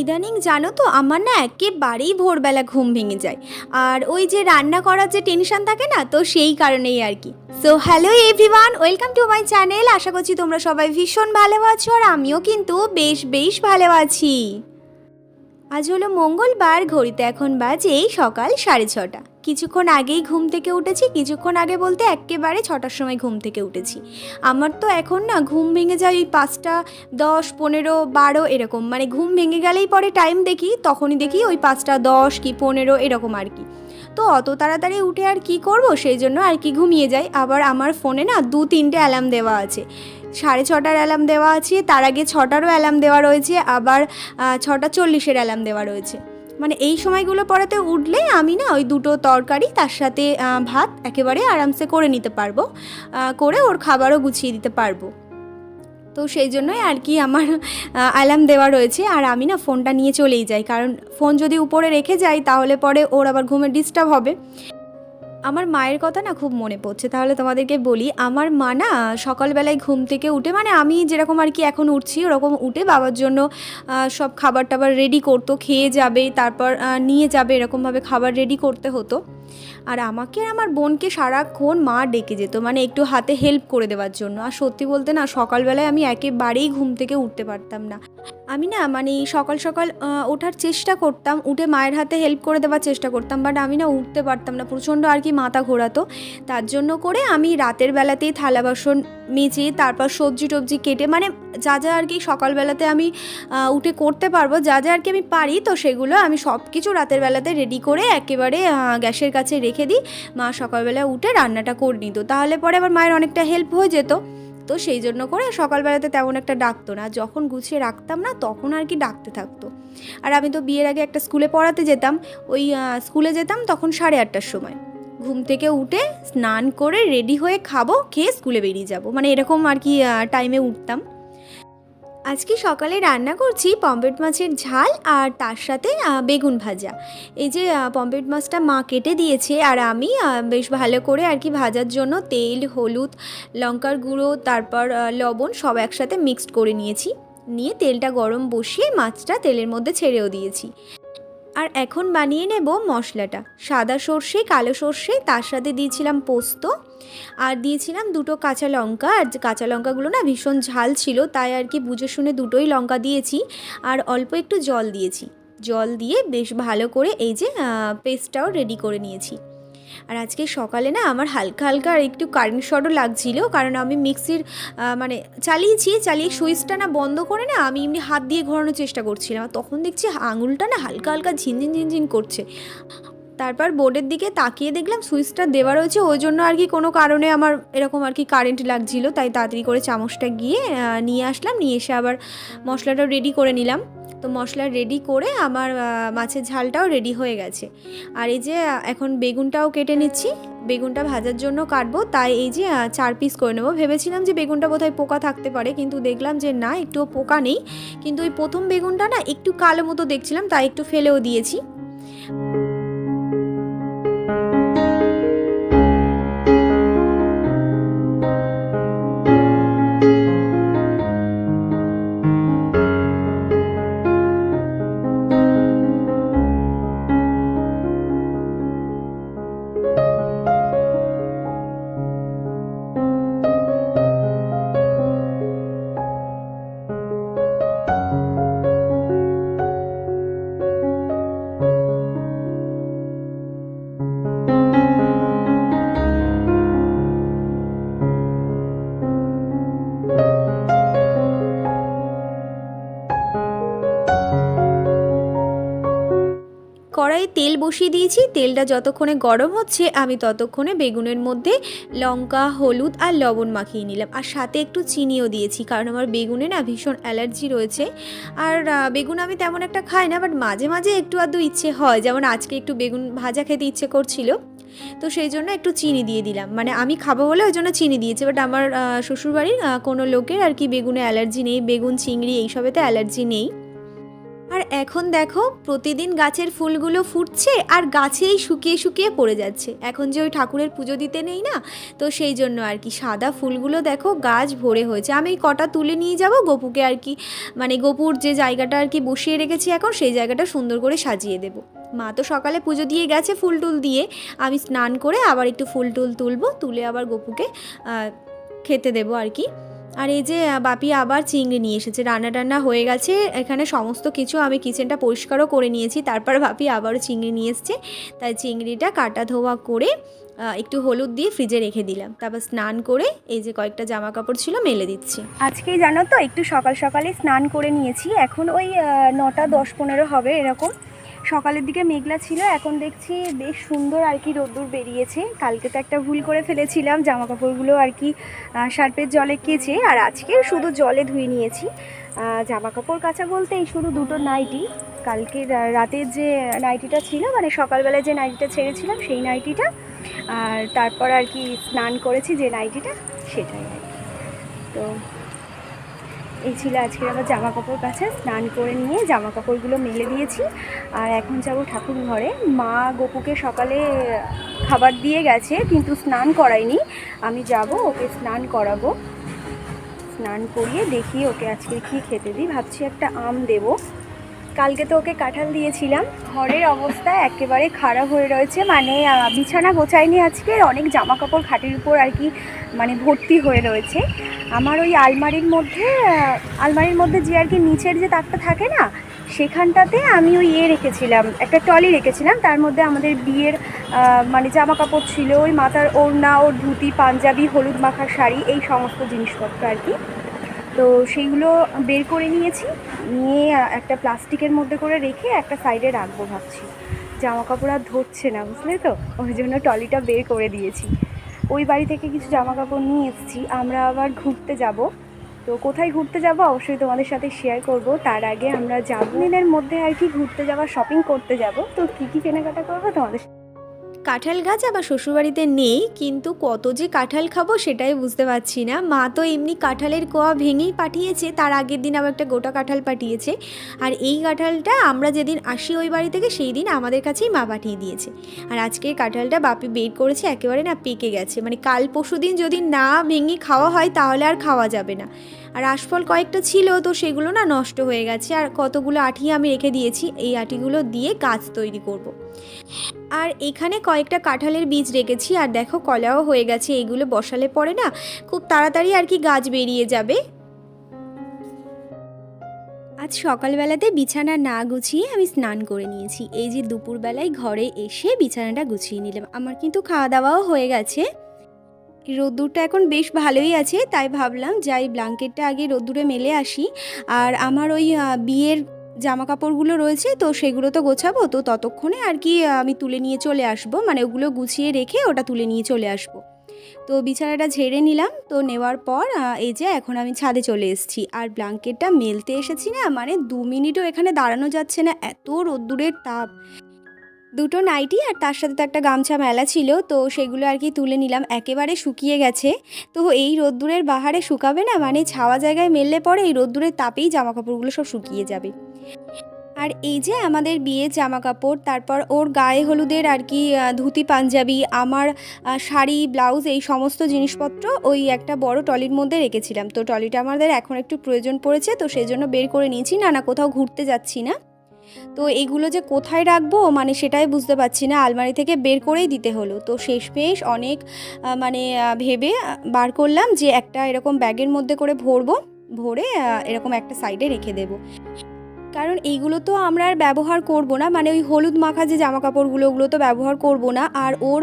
ইদানিং জানো তো, আমার না একেবারেই ভোরবেলা ঘুম ভেঙে যায়। আর ওই যে রান্না করার যে টেনশন থাকে না, তো সেই কারণেই আর কি। So hello everyone welcome to my channel আশা করছি তোমরা সবাই ভীষণ ভালো আছো, আর আমিও কিন্তু বেশ বেশ ভালো আছি। আজ হলো মঙ্গলবার, ঘড়িতে এখন বাজে সকাল সাড়ে ছটা। কিছুক্ষণ আগেই ঘুম থেকে উঠেছি, কিছুক্ষণ আগে বলতে একেবারে ছটার সময় ঘুম থেকে উঠেছি। আমার তো এখন না ঘুম ভেঙে যায় ওই পাঁচটা, দশ, পনেরো, বারো এরকম। মানে ঘুম ভেঙে গেলেই পরে টাইম দেখি, তখনই দেখি ওই পাঁচটা, দশ কি পনেরো এরকম আর কি। তো অত তাড়াতাড়ি উঠে আর কি করব? সেই জন্য আর কি ঘুমিয়ে যাই। আবার আমার ফোনে না দু তিনটে অ্যালার্ম দেওয়া আছে। সাড়ে ছটার অ্যালার্ম দেওয়া আছে, তার আগে ছটারও অ্যালার্ম দেওয়া রয়েছে, আবার ছটা চল্লিশের অ্যালার্ম দেওয়া রয়েছে। মানে এই সময়গুলো পড়াতে উঠলে আমি না ওই দুটো তরকারি, তার সাথে ভাত একেবারে আরামসে করে নিতে পারব। করে ওর খাবারও গুছিয়ে দিতে পারব। তো সেই জন্যই আর কি আমার অ্যালার্ম দেওয়া রয়েছে। আর আমি না ফোনটা নিয়ে চলেই যাই, কারণ ফোন যদি উপরে রেখে যাই, তাহলে পরে ওর আবার ঘুমে ডিস্টার্ব হবে। আমার মায়ের কথা না খুব মনে পড়ছে, তাহলে তোমাদেরকে বলি, আমার মা না সকালবেলায় ঘুম থেকে উঠে মানে আমি যেরকম আর কি এখন উঠছি, ওরকম উঠে বাবার জন্য সব খাবার টাবার রেডি করতো, খেয়ে যাবে, তারপর নিয়ে যাবে, এরকমভাবে খাবার রেডি করতে হতো। আর আমাকে আমার বোনকে সারাক্ষণ মা ডেকে যেত মানে একটু হাতে হেল্প করে দেওয়ার জন্য। আর সত্যি বলতে না, সকালবেলায় আমি একেবারেই ঘুম থেকে উঠতে পারতাম না। আমি না মানে সকাল সকাল ওঠার চেষ্টা করতাম, উঠে মায়ের হাতে হেল্প করে দেওয়ার চেষ্টা করতাম বাট আমি না উঠতে পারতাম না, প্রচণ্ড আর কি মাথা ঘোরাতো। তার জন্য করে আমি রাতের বেলাতেই থালা বাসন মেজে তারপর সবজি টবজি কেটে মানে যা যা আর কি সকালবেলাতে আমি উঠে করতে পারব, যা যা আর কি আমি পারি, তো সেগুলো আমি সব কিছু রাতের বেলাতে রেডি করে একেবারে গ্যাসের কাছে রেখে দিই। মা সকালবেলা উঠে রান্নাটা করে নিত। তাহলে পরে আবার মায়ের অনেকটা হেল্প হয়ে যেত। তো সেই জন্য করে সকালবেলাতে তেমন একটা ডাকতো না। যখন গুছিয়ে রাখতাম না, তখন আর কি ডাকতে থাকতো। আর আমি তো বিয়ের আগে একটা স্কুলে পড়াতে যেতাম। ওই স্কুলে যেতাম তখন সাড়ে আটটার সময়। ঘুম থেকে উঠে স্নান করে রেডি হয়ে খাব, খেয়ে স্কুলে বেরিয়ে যাব। মানে এরকম আর কি টাইমে উঠতাম। আজকে সকালে রান্না করছি পম্পেট মাছের ঝাল আর তার সাথে বেগুন ভাজা। এই যে পম্পেট মাছটা মা কেটে দিয়েছে আর আমি বেশ ভালো করে আর কি ভাজার জন্য তেল, হলুদ, লঙ্কার গুঁড়ো, তারপর লবণ সব একসাথে মিক্সড করে নিয়েছি। নিয়ে তেলটা গরম বসিয়ে মাছটা তেলের মধ্যে ছেড়েও দিয়েছি। আর এখন বানিয়ে নেব মশলাটা। সাদা সর্ষে, কালো সর্ষে, তার সাথে দিয়েছিলাম পোস্ত। আর দিয়েছিলাম দুটো কাঁচা লঙ্কা। আর কাঁচা লঙ্কাগুলো না ভীষণ ঝাল ছিল, তাই আর কি বুঝে শুনে দুটোই লঙ্কা দিয়েছি। আর অল্প একটু জল দিয়েছি। জল দিয়ে বেশ ভালো করে এই যে পেস্টটাও রেডি করে নিয়েছি। আর আজকে সকালে না আমার হালকা হালকা আর একটু কারেন্ট শর্টও লাগছিল, কারণ আমি মিক্সির মানে চালিয়েছি, চালিয়ে সুইচটা না বন্ধ করে না আমি এমনি হাত দিয়ে ঘোরানোর চেষ্টা করছিলাম। তখন দেখছি আঙুলটা না হালকা হালকা ঝিনঝিন ঝিনঝিন করছে। তারপর বোর্ডের দিকে তাকিয়ে দেখলাম সুইচটা দেওয়া রয়েছে, ওই জন্য আর কি কোনো কারণে আমার এরকম আর কি কারেন্ট লাগছিল। তাই তাড়াতাড়ি করে চামচটা গিয়ে নিয়ে আসলাম, নিয়ে এসে আবার মশলাটা রেডি করে নিলাম। তো মশলা রেডি করে আমার মাছের ঝালটাও রেডি হয়ে গেছে। আর এই যে, এখন বেগুনটাও কেটে নিচ্ছি। বেগুনটা ভাজার জন্য কাটবো, তাই এই যে চার পিস করে নেব। ভেবেছিলাম যে বেগুনটা বোধহয় পোকা থাকতে পারে, কিন্তু দেখলাম যে না, একটুও পোকা নেই। কিন্তু ওই প্রথম বেগুনটা না, একটু কালো মতো দেখছিলাম, তাই একটু ফেলেও দিয়েছি। তেল বসিয়ে দিয়েছি। তেলটা যতক্ষণে গরম হচ্ছে, আমি ততক্ষণে বেগুনের মধ্যে লঙ্কা, হলুদ আর লবণ মাখিয়ে নিলাম। আর সাথে একটু চিনিও দিয়েছি, কারণ আমার বেগুনে না ভীষণ অ্যালার্জি রয়েছে। আর বেগুন আমি তেমন একটা খাই না, বাট মাঝে মাঝে একটু আধটু ইচ্ছে হয়। যেমন আজকে একটু বেগুন ভাজা খেতে ইচ্ছে করছিল, তো সেই জন্য একটু চিনি দিয়ে দিলাম। মানে আমি খাব বলে ওই জন্য চিনি দিয়েছি, বাট আমার শ্বশুরবাড়ির কোনো লোকের আর কি বেগুনে অ্যালার্জি নেই, বেগুন, চিংড়ি এইসবেতে অ্যালার্জি নেই। এখন দেখো প্রতিদিন গাছের ফুলগুলো ফুটছে আর গাছেই শুকিয়ে শুকিয়ে পড়ে যাচ্ছে। এখন যে ওই ঠাকুরের পুজো দিতে নেই না, তো সেই জন্য আর কি। সাদা ফুলগুলো দেখো গাছ ভরে হয়েছে। আমি কটা তুলে নিয়ে যাব গপুকে আর কি মানে গপুর যে জায়গাটা আর কি বসিয়ে রেখেছি এখন, সেই জায়গাটা সুন্দর করে সাজিয়ে দেবো। মা তো সকালে পুজো দিয়ে গেছে ফুল টুল দিয়ে। আমি স্নান করে আবার একটু ফুল টুল তুলবো, তুলে আবার গপুকে খেতে দেবো আর কি। আর এই যে বাপি আবার চিংড়ি নিয়ে এসেছে। রান্না টান্না হয়ে গেছে। এখানে সমস্ত কিছু আমি কিচেনটা পরিষ্কারও করে নিয়েছি। তারপর বাপি আবারও চিংড়ি নিয়ে এসছে। তাই চিংড়িটা কাটা ধোয়া করে একটু হলুদ দিয়ে ফ্রিজে রেখে দিলাম। তারপর স্নান করে এই যে কয়েকটা জামা কাপড় ছিল মেলে দিচ্ছি। আজকেই জানো তো, একটু সকাল সকালে স্নান করে নিয়েছি। এখন ওই নটা দশ পনেরো হবে এরকম। সকালের দিকে মেঘলা ছিল, এখন দেখছি বেশ সুন্দর আর কি রোদ্দুর বেরিয়েছে। কালকে তো একটা ভুল করে ফেলেছিলাম জামা কাপড়গুলো আর কি সার্পের জলে কেচে, আর আজকে শুধু জলে ধুয়ে নিয়েছি। জামা কাপড় কাচা বলতে এই শুধু দুটো নাইটি। কালকে রাতের যে নাইটিটা ছিল মানে সকালবেলায় যে নাইটিটা ছেড়েছিলাম, সেই নাইটিটা, আর তারপর আর কি স্নান করেছি যে নাইটিটা, সেটাই আর কি। তো এই ছিল আজকের আমার জামা কাপড় কাছে, স্নান করে নিয়ে জামা কাপড়গুলো মেলে দিয়েছি। আর এখন যাব ঠাকুর ঘরে। মা গোপুকে সকালে খাবার দিয়ে গেছে, কিন্তু স্নান করায়নি। আমি যাব, ওকে স্নান করাবো। স্নান করিয়ে দেখি ওকে আজকে কি খেতে দিই। ভাবছি একটা আম দেবো। কালকে তো ওকে কাঁঠাল দিয়েছিলাম। ঘরের অবস্থা একেবারে খারাপ হয়ে রয়েছে। মানে বিছানা গোছায়নি আজকে। অনেক জামা কাপড় খাটের উপর আর কি মানে ভর্তি হয়ে রয়েছে। আমার ওই আলমারির মধ্যে আলমারির মধ্যে যে আর কি নিচের যে তাকটা থাকে না, সেখানটাতে আমি ওই ইয়ে রেখেছিলাম, একটা টলি রেখেছিলাম। তার মধ্যে আমাদের বিয়ের মানে জামা কাপড় ছিল, ওই মাথার ওড়না, ওর ধুতি, পাঞ্জাবি, হলুদ মাখার শাড়ি, এই সমস্ত জিনিসপত্র আর কি। তো সেইগুলো বের করে নিয়েছি। নিয়ে একটা প্লাস্টিকের মধ্যে করে রেখে একটা সাইডে রাখব ভাবছি। জামা কাপড় আর ধরছে না, বুঝলে তো? ওই জন্য টলিটা বের করে দিয়েছি। ওই বাড়ি থেকে কিছু জামা কাপড় নিয়ে এসেছি। আমরা আবার ঘুরতে যাব। তো কোথায় ঘুরতে যাব অবশ্যই তোমাদের সাথে শেয়ার করব। তার আগে আমরা যাব মধ্যে আর কি ঘুরতে যাওয়া শপিং করতে যাব। তো কী কী কেনাকাটা করব তোমাদের কাঁঠাল গাছ আবার শ্বশুরবাড়িতে নেই, কিন্তু কত যে কাঁঠাল খাব সেটাই বুঝতে পারছি না। মা তো এমনি কাঁঠালের কোয়া ভেঙেই পাঠিয়েছে, তার আগের দিন আবার একটা গোটা কাঁঠাল পাঠিয়েছে। আর এই কাঁঠালটা আমরা যেদিন আসি ওই বাড়ি থেকে, সেই দিন আমাদের কাছেই মা পাঠিয়ে দিয়েছে। আর আজকের কাঁঠালটা বাপি বের করেছে, একেবারে না পেকে গেছে। মানে কাল পরশু দিন যদি না ভেঙে খাওয়া হয়, তাহলে আর খাওয়া যাবে না। আর আশফল কয়েকটা ছিল, তো সেগুলো না নষ্ট হয়ে গেছে। আর কতগুলো আঠি আমি রেখে দিয়েছি, এই আঠিগুলো দিয়ে গাছ তৈরি করব। আর এখানে কয়েকটা কাঁঠালের বীজ রেখেছি, আর দেখো কলাও হয়ে গেছে, এগুলো বসালে পরে না খুব তাড়াতাড়ি আর কি গাছ বেরিয়ে যাবে। আজ সকালবেলাতে বিছানা না গুছিয়ে আমি স্নান করে নিয়েছি। এই যে দুপুরবেলায় ঘরে এসে বিছানাটা গুছিয়ে নিলাম। আমার কিন্তু খাওয়া দাওয়াও হয়ে গেছে। রোদ্দুরটা এখন বেশ ভালোই আছে, তাই ভাবলাম যাই ব্ল্যাঙ্কেটটা আগে রোদ্দুরে মেলে আসি। আর আমার ওই বিয়ের জামা কাপড়গুলো রয়েছে, তো সেগুলো তো গোছাবো, তো ততক্ষণে আর কি আমি তুলে নিয়ে চলে আসব। মানে ওগুলো গুছিয়ে রেখে ওটা তুলে নিয়ে চলে আসব। তো বিছানাটা ঝেড়ে নিলাম, তো নেওয়ার পর এই যে এখন আমি ছাদে চলে এসেছি। আর ব্ল্যাঙ্কেটটা মেলতে এসেছি না মানে দু মিনিটও এখানে দাঁড়ানো যাচ্ছে না, এত রোদ্দুরের তাপ। দুটো নাইটি আর তার সাথে তো একটা গামছা মেলা ছিল, তো সেগুলো আর কি তুলে নিলাম, একেবারে শুকিয়ে গেছে। তো এই রোদ্দুরের বাহারে শুকাবে না মানে ছাওয়া জায়গায় মেললে পরে এই রোদ্দুরের তাপেই জামা কাপড়গুলো সব শুকিয়ে যাবে। আর এই যে আমাদের বিয়ে জামা কাপড় তারপর ওর গায়ে হলুদের আর কি ধুতি, পাঞ্জাবি, আমার শাড়ি, ব্লাউজ, এই সমস্ত জিনিসপত্র ওই একটা বড় টলির মধ্যে রেখেছিলাম। তো টলিটা আমাদের এখন একটু প্রয়োজন পড়েছে, তো সেই জন্য বের করে নিয়েছি, না না, কোথাও ঘুরতে যাচ্ছি না। তো এগুলো যে কোথায় রাখব মানে সেটাই বুঝতে পারছি না, আলমারি থেকে বের করেই দিতে হলো। তো শেষ শেষমেশ অনেক মানে ভেবে বার করলাম যে একটা এরকম ব্যাগের মধ্যে করে ভরবো, ভরে এরকম একটা সাইডে রেখে দেবো। কারণ এইগুলো তো আমরা আর ব্যবহার করব না। মানে ওই হলুদ মাখা যে জামা কাপড়গুলো ওগুলো তো ব্যবহার করব না। আর ওর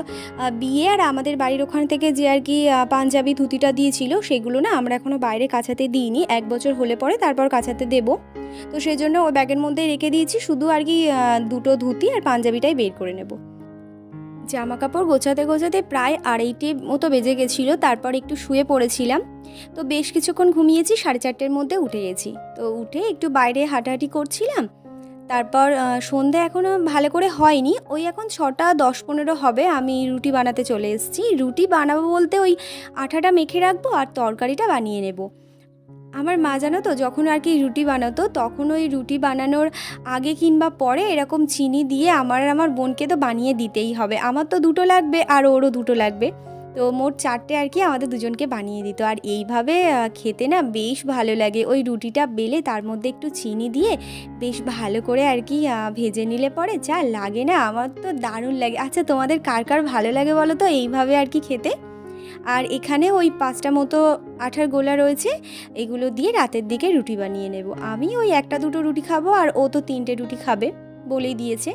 বিয়ে আর আমাদের বাড়ির ওখান থেকে যে আর কি পাঞ্জাবি ধুতিটা দিয়েছিল, সেগুলো না আমরা এখনও বাইরে কাছাতে দিইনি। এক বছর হলে পরে তারপর কাছাতে দেব। তো সেই জন্য ওই ব্যাগের মধ্যে রেখে দিয়েছি। শুধু আর কি দুটো ধুতি আর পাঞ্জাবিটাই বের করে নেব। জামা কাপড় গোছাতে গোছাতে প্রায় আড়াইটে মতো বেজে গেছিল, তারপর একটু শুয়ে পড়েছিলাম। তো বেশ কিছুক্ষণ ঘুমিয়েছি, সাড়ে চারটের মধ্যে উঠে গেছি। তো উঠে একটু বাইরে হাঁটাহাঁটি করছিলাম। তারপর সন্ধে এখনও ভালো করে হয়নি। ওই এখন ছটা দশ পনেরো হবে, আমি রুটি বানাতে চলে এসেছি। রুটি বানাবো বলতে ওই আঠাটা মেখে রাখব আর তরকারিটা বানিয়ে নেব। আমার মা জানো তো, যখন আর কি রুটি বানাতো, তখন ওই রুটি বানানোর আগে কিংবা পরে এরকম চিনি দিয়ে আমার আমার বোনকে তো বানিয়ে দিতেই হবে। আমার তো দুটো লাগবে, আর ওরও দুটো লাগবে। তো মোট চারটে আর কি আমাদের দুজনকে বানিয়ে দিত। আর এইভাবে খেতে না বেশ ভালো লাগে। ওই রুটিটা বেলে তার মধ্যে একটু চিনি দিয়ে বেশ ভালো করে আর কি ভেজে নিলে পরে যা লাগে না, আমার তো দারুণ লাগে। আচ্ছা তোমাদের কার কার ভালো লাগে বলো তো, এইভাবে আর কি খেতে? আর এখানে ওই পাঁচটা মতো আঠার গোলা রয়েছে, এগুলো দিয়ে রাতের দিকে রুটি বানিয়ে নেব। আমি ওই একটা দুটো রুটি খাব আর ও তো তিনটে রুটি খাবে বলেই দিয়েছে।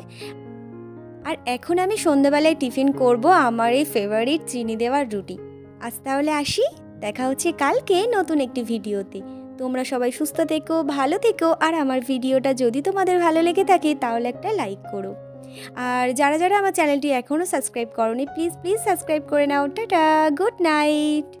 আর এখন আমি সন্ধ্যাবেলায় টিফিন করব আমার এই ফেভারিট চিনি দেওয়ার রুটি। আজ তাহলে আসি, দেখা হচ্ছে কালকে নতুন একটি ভিডিওতে। তোমরা সবাই সুস্থ থেকো, ভালো থেকো, আর আমার ভিডিওটা যদি তোমাদের ভালো লেগে থাকে তাহলে একটা লাইক করো। আর যারা যারা আমার চ্যানেলটি এখনও সাবস্ক্রাইব করনি প্লিজ প্লিজ সাবস্ক্রাইব করে নাও। Tata good night